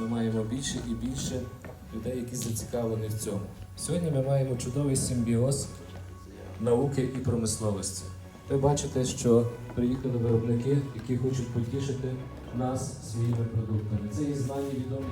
ми маємо більше і більше людей, які зацікавлені в цьому. Сьогодні ми маємо чудовий симбіоз науки і промисловості. Ви бачите, що приїхали виробники, які хочуть потішити нас своїми продуктами. Це і знані відомі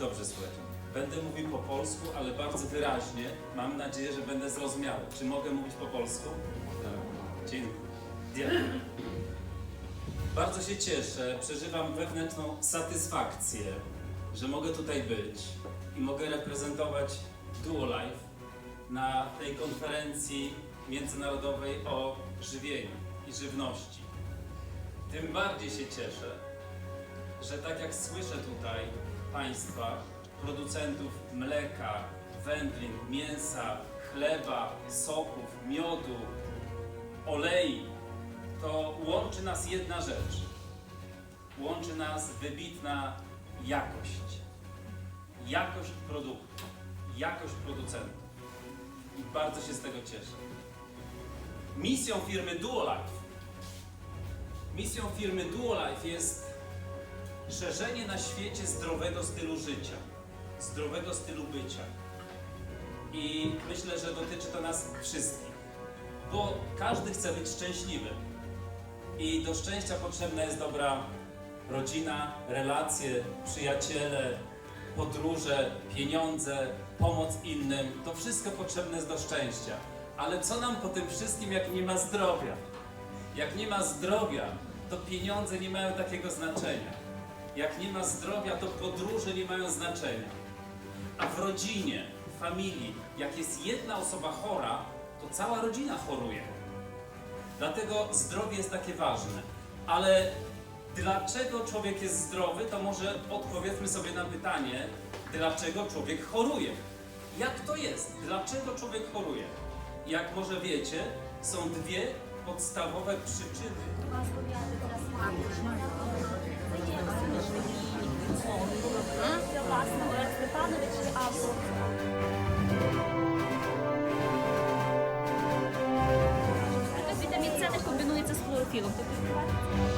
Dobrze słychać. Będę mówił po polsku, ale bardzo wyraźnie. Mam nadzieję, że będę zrozumiały. Czy mogę mówić po polsku? Tak. Dziękuję. Bardzo się cieszę, przeżywam wewnętrzną satysfakcję, że mogę tutaj być i mogę reprezentować DuoLife na tej konferencji międzynarodowej o żywieniu i żywności. Tym bardziej się cieszę, że tak jak słyszę tutaj Państwa, producentów mleka, wędlin, mięsa, chleba, soków, miodu, olei, to łączy nas jedna rzecz. Łączy nas wybitna jakość. Jakość produktu, jakość producentów. I bardzo się z tego cieszę. Misją firmy DuoLife Misją firmy DuoLife jest szerzenie na świecie zdrowego stylu życia, zdrowego stylu bycia. I myślę, że dotyczy to nas wszystkich, bo każdy chce być szczęśliwy. I do szczęścia potrzebna jest dobra rodzina, relacje, przyjaciele, podróże, pieniądze, pomoc innym. To wszystko potrzebne jest do szczęścia. Ale co nam po tym wszystkim, jak nie ma zdrowia? Jak nie ma zdrowia, to pieniądze nie mają takiego znaczenia. Jak nie ma zdrowia, to podróże nie mają znaczenia. A w rodzinie, w familii, jak jest jedna osoba chora, to cała rodzina choruje. Dlatego zdrowie jest takie ważne. Ale dlaczego człowiek jest zdrowy, to może odpowiedzmy sobie na pytanie, dlaczego człowiek choruje. Jak to jest? Dlaczego człowiek choruje? Jak może wiecie, są dwie podstawowe przyczyny 我们